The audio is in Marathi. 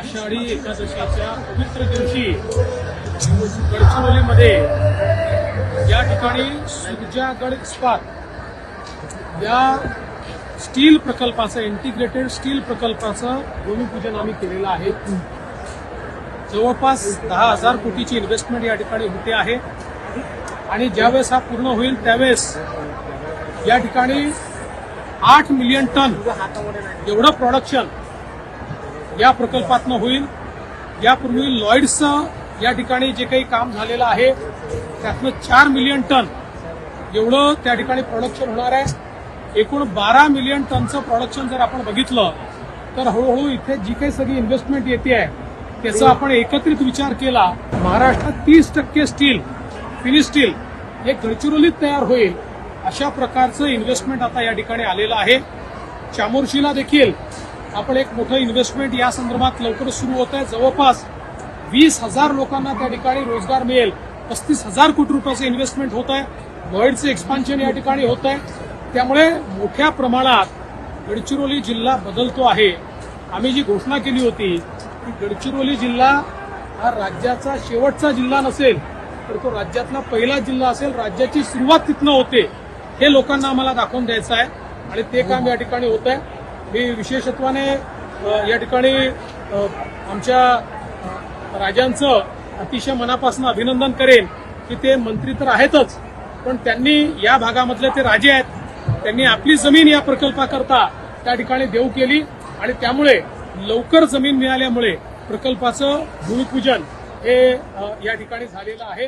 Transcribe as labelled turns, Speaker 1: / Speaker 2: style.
Speaker 1: आषाढी एकादशीच्या पवित्र दिवशी गडचिरोलीमध्ये या ठिकाणी सुरजागड इस्पात या स्टील प्रकल्पाचं इंटिग्रेटेड स्टील प्रकल्पाचं भूमिपूजन आम्ही केलेलं आहे. जवळपास दहा हजार कोटीची इन्व्हेस्टमेंट या ठिकाणी होते आहे. आणि ज्यावेळेस हा पूर्ण होईल त्यावेळेस या ठिकाणी आठ मिलियन टन एवढं प्रोडक्शन या प्रकल्पातनं होईल. यापूर्वी लॉईड्सचं या ठिकाणी जे काही काम झालेलं आहे त्यातनं चार मिलियन टन एवढं त्या ठिकाणी प्रोडक्शन होणार आहे. एकूण बारा मिलियन टनचं प्रोडक्शन जर आपण बघितलं तर हळूहळू इथे जी काही सगळी इन्व्हेस्टमेंट येते आहे त्याचा आपण एकत्रित विचार केला महाराष्ट्रात तीस टक्के स्टील फिनिश स्टील हे गडचिरोलीत तयार होईल अशा प्रकारचं इन्व्हेस्टमेंट आता या ठिकाणी आलेलं आहे. चामोर्शीला देखील आपण एक मोठं इन्व्हेस्टमेंट या संदर्भात लवकरच सुरू होत आहे. जवळपास वीस हजार लोकांना त्या ठिकाणी रोजगार मिळेल. पस्तीस हजार कोटी रुपयाचं इन्व्हेस्टमेंट होत आहे. लॉईडचं एक्सपान्शन या ठिकाणी होत आहे. त्यामुळे मोठ्या प्रमाणात गडचिरोली जिल्हा बदलतो आहे. आम्ही जी घोषणा केली होती की गडचिरोली जिल्हा हा राज्याचा शेवटचा जिल्हा नसेल तर तो राज्यातला पहिला जिल्हा असेल. राज्याची सुरुवात तिथनं होते. हे लोकांना आम्हाला दाखवून द्यायचं आहे. आणि ते काम या ठिकाणी होत आहे. मी विशेषत्वाने या ठिकाणी आमच्या राजांचं अतिशय मनापासून अभिनंदन करेन की ते मंत्री तर आहेतच पण त्यांनी या भागामधले ते राजे आहेत. त्यांनी आपली जमीन या प्रकल्पाकरता त्या ठिकाणी देऊ केली आणि त्यामुळे लवकर जमीन मिळाल्यामुळे प्रकल्पाचं भूमिपूजन हे या ठिकाणी झालेलं आहे.